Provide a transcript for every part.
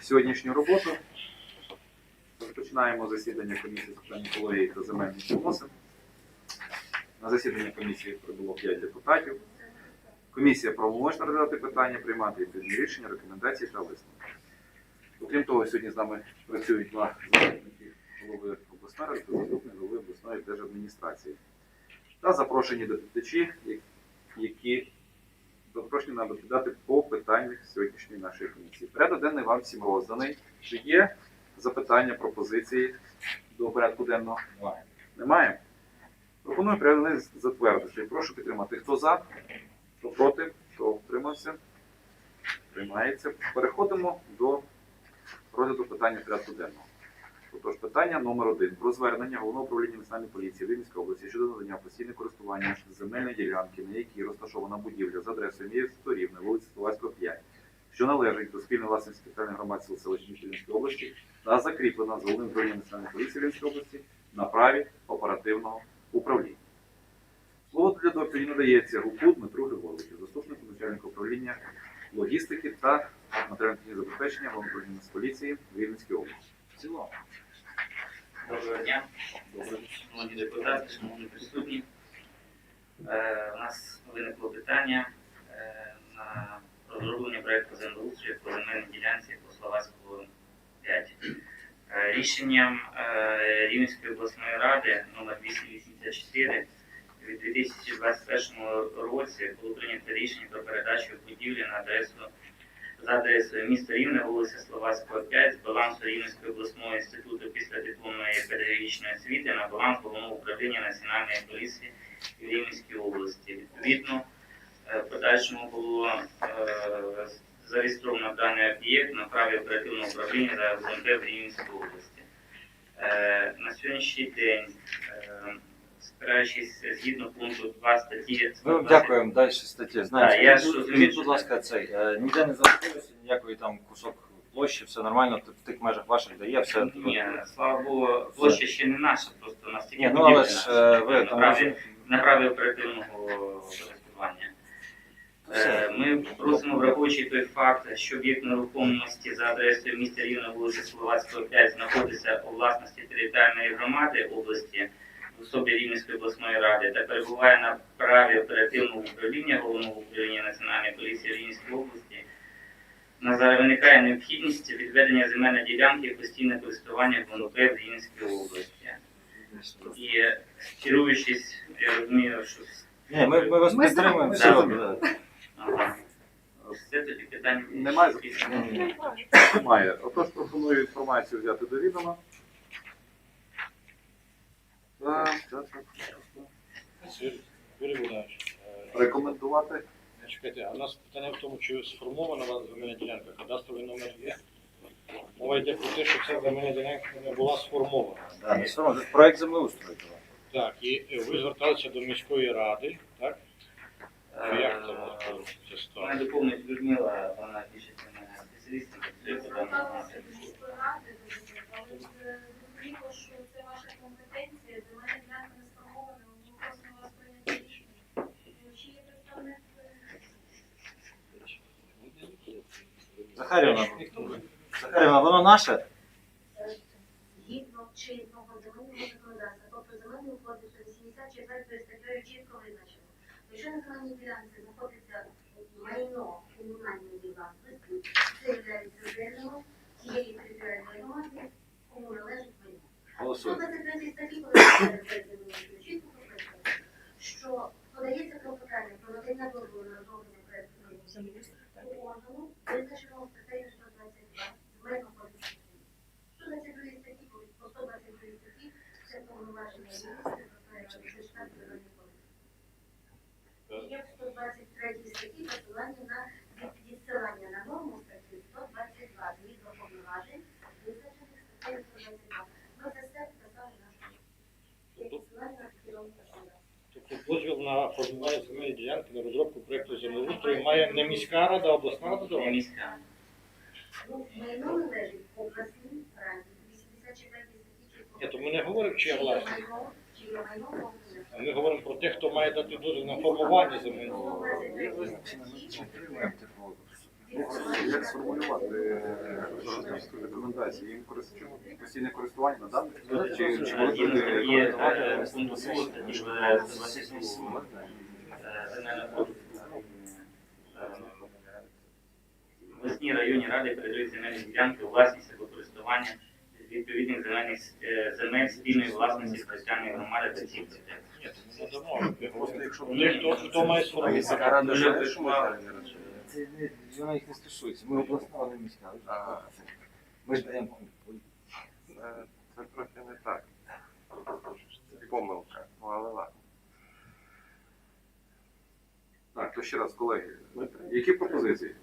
сьогоднішню роботу. Розпочинаємо засідання комісії з питань екології та земельних відносин. На засідання комісії прибуло 5 депутатів. Комісія правомочна розглядати питання, приймати відповідні рішення, рекомендації та висновки. Окрім того, сьогодні з нами працюють два заступники голови обласної ради та заступник голови обласної держадміністрації. Та запрошені доповідачі, які запрошені нам доповідати по питаннях сьогоднішньої нашої комісії. Порядок денний вам всім розданий. Чи є запитання, пропозиції до порядку денного? Немає. Немає? Пропоную порядок денний затвердити. Прошу підтримати. Хто за, хто проти, хто утримався? Приймається. Переходимо до розгляду питання порядку денного. Отож, питання номер один про звернення головного управління національної поліції Рівненської області щодо надання постійного користування земельної ділянки, на якій розташована будівля за адресою міста Рівне, вулиця Словацького 5, що належить до спільної власності спеціальної громади сил селищної Рівненської області та закріплена за головним управлінням національної поліції Рівненської області на праві оперативного управління. Слово для доповіді надається Гуку Дмитру Григоровичу, заступнику начальника управління логістики та матеріально-технічного забезпечення головного управління Нацполіції в Рівненській області. Цілому. Доброго дня, шановні депутати, шановні присутні. Е, У нас виникло питання е, на розроблення проєкту землеустрою по земельній ділянці по Словацького 5. Е, Рішенням е, Рівненської обласної ради номер 284 від 2021 році було прийнято рішення про передачу будівлі на адресу за адресою міста Рівне, вулиця Словацького 5, з балансу Рівненського обласного інституту післядипломної педагогічної освіти на баланс головного управління Національної поліції в Рівненській області. Відповідно, е, в подальшому було е, зареєстровано даний об'єкт на праві оперативного управління за ГУНП в Рівненській області. Е, На сьогоднішній день, спираючись згідно пункту 2 статті Ну, дякуємо. Далі статті. Знаєте, я ж скажіть, розумію, будь ласка, цей е, ніде не залишилося, ніякої там кусок площі, все нормально, в тих межах ваших дає, все. Ні, слава Богу, площа ще не наша, просто настільки Ні, ну але ж е, ви на там праві, на праві оперативного користування. Е, Ми просимо, враховуючи той факт, що об'єкт нерухомості за адресою міста Рівна, вулиця Словацького 5 знаходиться у власності територіальної громади області в особі Рівненської обласної ради та перебуває на праві оперативного управління головного управління Національної поліції Рівненської області. На зараз виникає необхідність відведення земельної ділянки в постійне користування ГУНП в Рівненській області. І керуючись, я розумію, що Ні, ми, ми вас Ми підтримуємо. Все, да. ага, все тоді питання Немає запитань? Немає. Отож пропоную інформацію взяти до відома. Так, так, так. Юрій е, Рекомендувати. чекайте, а у нас питання в тому, чи сформована у вас земельна ділянка, кадастровий номер є. Мова йде про те, що ця земельна ділянка не була сформована. Да, не все одно, це проект землеустрою. Так, і е, ви зверталися до міської ради, так? Чи як це можна ця Мене ситуація? доповнить Людмила, вона більше це не спеціаліст, працює по даному напрямку. до міської ради, але е, зрозуміло, що це ваша компетенція, земельна ділянка не сформована, ми просимо вас прийняти рішення. Е, Чи є представник е, Захарівна, Захарівна, воно наше? згідно чинного земельного законодавства, тобто земельний кодексу 84 статтею чітко визначено. Якщо на земельній ділянці знаходиться майно комунальної власності, це є земельного тієї територіальної громади, кому належить майно. Голосуємо. 123 статті Кодексу чітко прописано, що подається клопотання про надання дозволу на розроблення землеустрою органу, визначеного Є в 123 статті посилання на від- відсилання на норму статті 122 згідно повноважень, визначених статтею 122. Ми це все вказали нашому. Є посилання на керівника. Тобто дозвіл на формування земельної ділянки на розробку проєкту землеустрою має не міська рада, а обласна рада Не міська. Ну, майно належить обласній раді. 84 статті чітко. Ні, то ми не говоримо, майно повинно. А Ми говоримо про тих, хто має дати дозвіл на формування земельного. Як сформулювати? рекомендації. Їм постійне користування надати? Давайте Чи, чи можуть бути фонд. Обласній районній раді передають земельні ділянки власність або користування відповідних земельних е, земель спільної власності спеціальної громади та цих Ні, це не. Просто якщо хто, хто має. Це не, воно їх не стосується. Ми обласна, але міська. Ми ж даємо. Е, Це трохи не так. Це помилка, ну але ладно. Так, то ще раз, колеги, які пропозиції?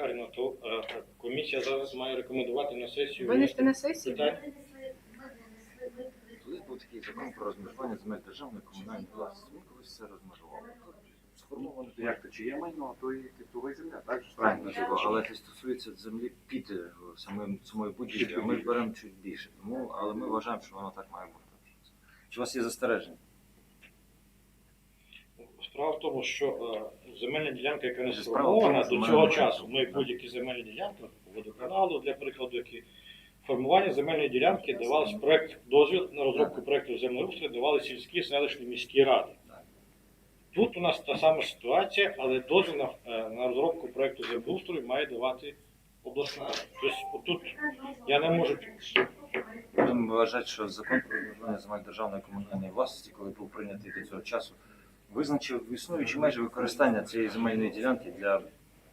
Захаріна, то е, комісія зараз має рекомендувати на сесію. На? Питань? Ми винесли, ми винесли, ми винесли. Колись був такий закон про розмежування земель державної комунальної власності. Він колись все розмежував. Сформовано Як то, чи є майно, то і титулова земля, так? же? Правильно, але це стосується землі під е, самим самої будівлі, а ми ж беремо чуть більше. Тому, але ми вважаємо, що воно так має бути. Чи у вас є застереження? Справа в тому, що е, земельна ділянка, яка не Справа в тому, сформована що до цього часу, ми будь-які земельні ділянки, водоканалу, для прикладу, які формування земельної ділянки давалось проект дозвіл на розробку проекту землеустрою, давали сільські, селищні, міські ради. Тут у нас та сама ситуація, але дозвіл на, е, на розробку проекту землеустрою має давати обласна рада. Тобто отут я не можу Будемо вважати, що закон про земель державної комунальної власності, коли був прийнятий до цього часу, визначив існуючі межі використання цієї земельної ділянки для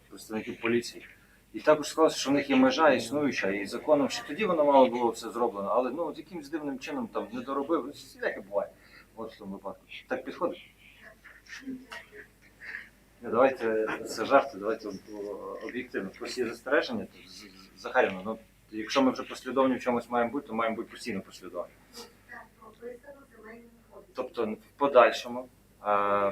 представників поліції. І також склалося, що в них є межа існуюча, і законом ще тоді воно мало було все зроблено, але ну от якимсь дивним чином там не доробив. Всіляке буває. От в тому випадку. Так підходить? Не, давайте це жарти, давайте об'єктивно. Хтось є застереження, то Захарівна, ну якщо ми вже послідовні в чомусь маємо бути, то маємо бути постійно послідовні. Тобто в подальшому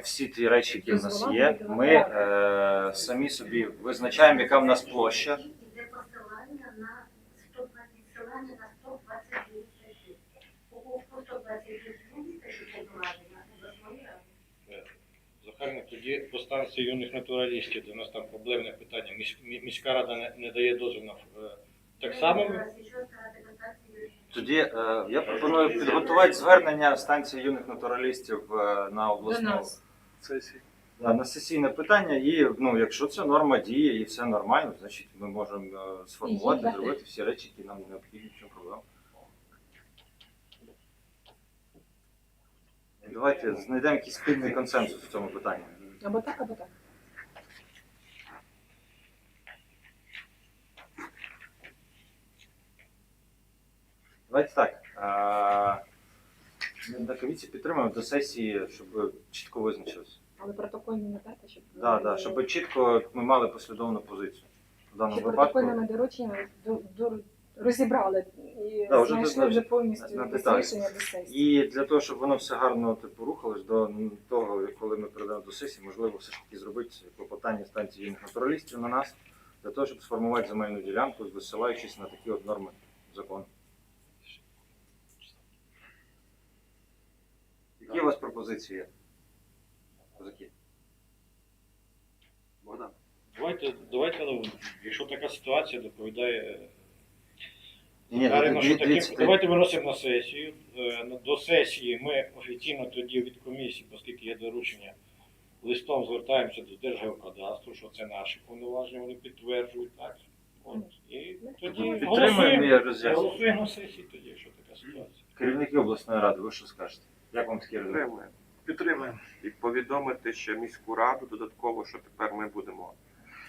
всі ті речі, які в нас є, ми е, самі собі визначаємо, яка в нас площа. Іде посилання на 120 посилання на 122 статті. По по 122 статті повноваження обласної ради. Захарно, тоді по станції юних натуралістів, де у нас там проблемне питання. Місь- мі- Міська рада не, не дає дозвіл на е, так само. ми- Зараз, питання, Тоді е, я пропоную підготувати звернення станції юних натуралістів е, на До обласну нас. Сесії. Да, на сесійне питання, і ну, якщо це норма діє і все нормально, значить ми можемо е, сформувати, зробити всі речі, які нам необхідні, в чому проблема. Давайте знайдемо якийсь спільний консенсус в цьому питанні. Або так, або так. Давайте так. Ми на комісії підтримуємо до сесії, щоб чітко визначилося. Але протокольні не дати, щоб Да, да, щоб чітко ми мали послідовну позицію. В даному щоб випадку. протокольними дорученнями до- до- розібрали і Да, вже знайшли на- вже повністю на якесь деталі. рішення до сесії. І для того, щоб воно все гарно типу, рухалось до того, коли ми перейдемо до сесії, можливо, все ж таки зробити клопотання станції натуралістів на нас, для того, щоб сформувати земельну ділянку, висилаючись на такі от норми закону. Які у вас пропозиції? Козаки? Богдан. Давайте, давайте, ну, якщо така ситуація, доповідає. е, Ні, Дарина, що таке, давайте виносимо на сесію. Е, До сесії ми офіційно тоді від комісії, оскільки є доручення, листом звертаємося до Держгеокадастру, що це наші повноваження, вони підтверджують, так? От. І тоді підтримуємо голосуємо. Голосуємо на сесії тоді, якщо така ситуація. Керівники обласної ради, ви що скажете? Як вам такі результати? Підтримуємо. Підтримуємо. І повідомити ще міську раду додатково, що тепер ми будемо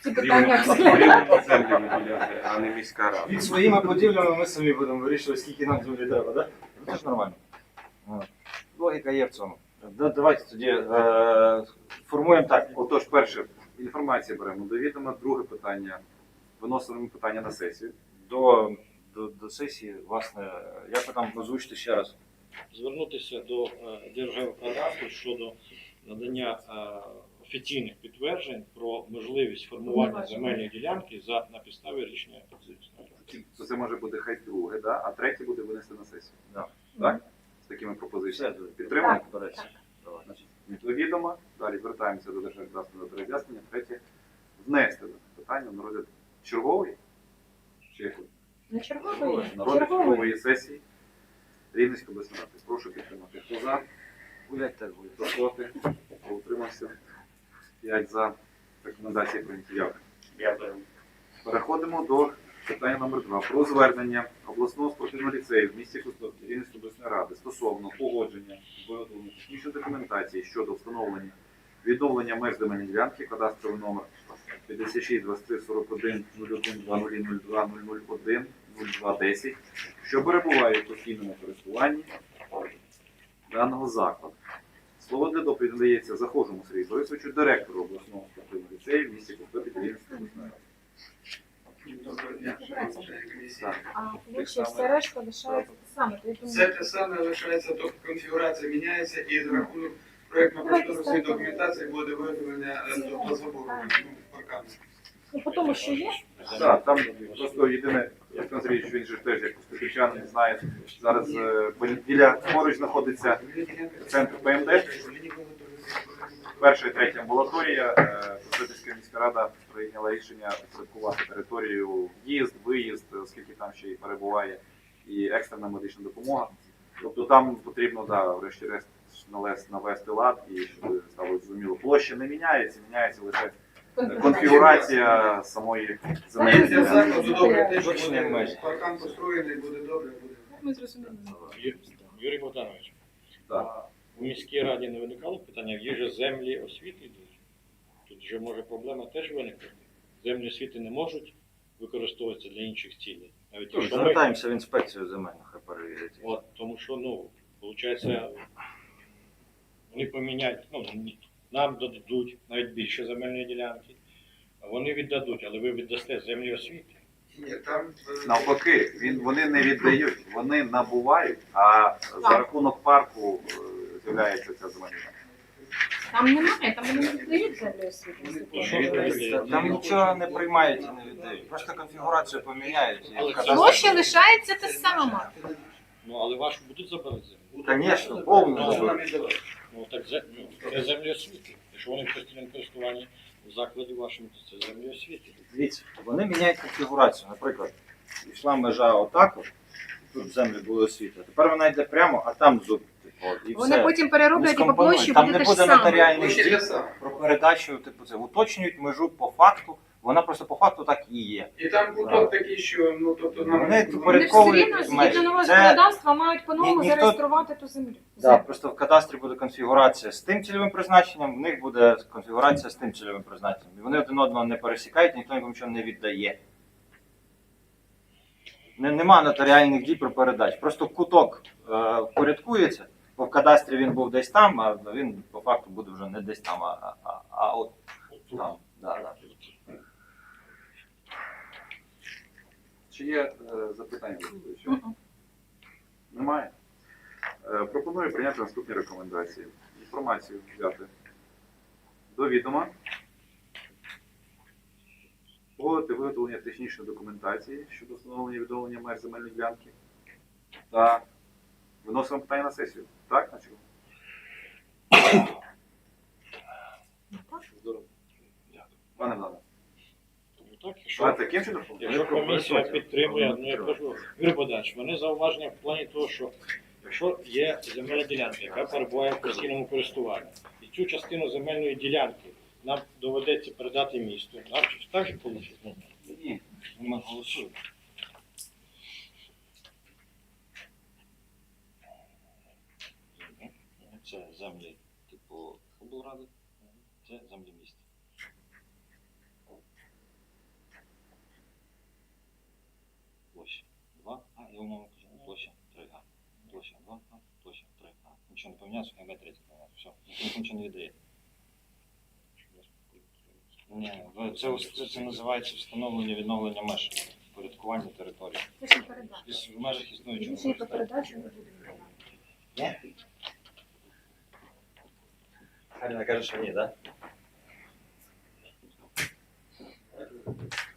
Ці питання виділяти, а не міська рада. Від своїми поділями ми самі будемо вирішувати, скільки нам землі треба, так? Ну, це ж нормально. Логіка є в цьому. Да- Давайте тоді е, формуємо так. Отож, перше, інформація беремо до відома, друге питання. Виносимо питання на сесію. До, до, до сесії, власне, як ви там озвучите ще раз? Звернутися до е, Держгеокадастру щодо надання е, офіційних підтверджень про можливість формування земельної ділянки за на підставі рішення. То це може бути хай друге, да? а третє буде винести на сесію. Да. Так? З такими пропозиціями. Підтримуємо? Значить, до відома. Далі звертаємося до державного засобу до роз'яснення. Третє, внести питання на розгляд черговий. На черговий. на розгляд чергової сесії Рівненської обласної. Прошу підтримати. Хто за? Гулять так гулять. Хто проти? Хто утримався? П'ять за. Рекомендації прийняті. Дякую. Дякую. Переходимо до питання номер 2 про звернення обласного спортивного ліцею в місті Рівненської обласної ради стосовно погодження виготовлення технічної документації щодо встановлення відновлення меж земельної ділянки, кадастровий номер 56 23 41 01 2002 001 0210, що перебуває в постійному користуванні даного закладу. Слово для доповіді надається захожому Сергію Борисовичу, директору обласного спортивного ліцею в місті Костопіль Рівненської обласної ради. А все решта лишається те саме. То Все те саме лишається, тобто конфігурація міняється і за рахунок проєктно-кошторисної документації буде виготовлення е, тобто забору ну, паркану. ну, по тому, що є, Так, там просто єдине, як Андрій, він же теж як поступільчанин знає, зараз е, біля поруч знаходиться центр ПМД, перша і третя амбулаторія. Е, Костопільська міська рада прийняла рішення упорядкувати територію в'їзд, виїзд, оскільки там ще і перебуває і екстрена медична допомога. Тобто там потрібно, да, врешті-решт навести лад і щоб стало зрозуміло. Площа не міняється, міняється лише конфігурація самої земельної Позиція ділянки. закладу добре, те, що Точно буде паркан построєний, буде добре, буде. ми зрозуміли. Ю- Юрій Богданович, Так. у міській раді не виникало питання, є же землі освіти йдуть. Тут же може проблема теж виникнути. Землі освіти не можуть використовуватися для інших цілей. Навіть Тож якщо ми, звертаємося в інспекцію земельну, хай перевірять. от, тому що, ну, виходить, вони поміняють, ну, нам дадуть навіть більше земельної ділянки, вони віддадуть, але ви віддасте землі освіти. Ні, там е, Навпаки, він, вони не віддають, вони набувають, а за рахунок парку е, з'являється ця земельна. Там немає, там вони не віддають землю освіти. наскільки я Що ви розумію. Там нічого не приймають і не віддають. Просто конфігурацію поміняють. Але І це кадастр- Площа лишається те саме. Ну, але вашу будуть забирати землю. Звісно, повну Ну. Ну, так зе- ну, це землі освіти. Якщо вони в постійному користуванні в закладі вашому, то це землі освіти. Дивіться, вони міняють конфігурацію. Наприклад, йшла межа отак, от, тут землі були освіти. Тепер вона йде прямо, а там зуб. Типу, і Вони все. потім перероблять і по скомпонують. площі Там буде не те ж буде саме. нотаріальних дій про передачу, типу це уточнюють межу по факту. Вона просто по факту так і є. І там куток такий, що ну тобто нам Вони Вони все порядковують рівно межі. нового Це- законодавства мають по-новому Ні- ніхто- зареєструвати ту землю. Да, просто в кадастрі буде конфігурація з тим цільовим призначенням, в них буде конфігурація з тим цільовим призначенням. І вони один одного не пересікають, ніхто нікому нічого не віддає. Не, нема нотаріальних дій про передач. Просто куток е, порядкується, бо в кадастрі він був десь там, а він по факту буде вже не десь там, а, а, а от там. Да, да. Чи є е, запитання до. Немає. Е, пропоную прийняти наступні рекомендації. Інформацію взяти до відома. Погодити виготовлення технічної документації щодо встановлення відновлення меж земельної ділянки. Та виносимо питання на сесію. Так, наче? Здорово. Пане Владимире. А якщо, таким чином? якщо комісія підтримує, ну я кажу, Юрій Богданович, вони зауваження в плані того, що якщо є земельна ділянка, яка перебуває в постійному користуванні, і цю частину земельної ділянки нам доведеться передати місту, нам чи так же вийде? Ні, ми голосуємо. Це землі, типу, облради, це землі міста. Площа 2, умовно кажу, площа 3А. Площа 2А, площа 3А. Нічого не помінялося, буде 30 помінялося. Все, ніхто нічого не віддає. Ні, ви- це, це, це називається встановлення відновлення меж порядкування території. Це ж. Із- В межах існуючого Рішення про користування. не буде? Каріна каже, що ні, так?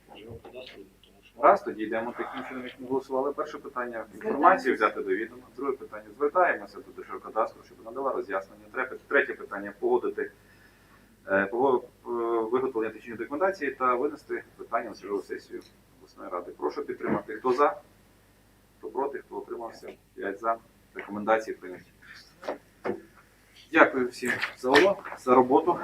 Можливо, кадастру, тому що Раз, тоді йдемо таким чином, як ми голосували. Перше питання інформацію взяти до відома. Друге питання звертаємося до Держгеокадастру, щоб надала роз'яснення. Третє, питання погодити е, е, виготовлення технічної документації та винести питання на чергову сесію обласної ради. Прошу підтримати. Хто за? хто проти, хто утримався. 5 за. Рекомендації прийняті. Дякую всім за увагу, за роботу.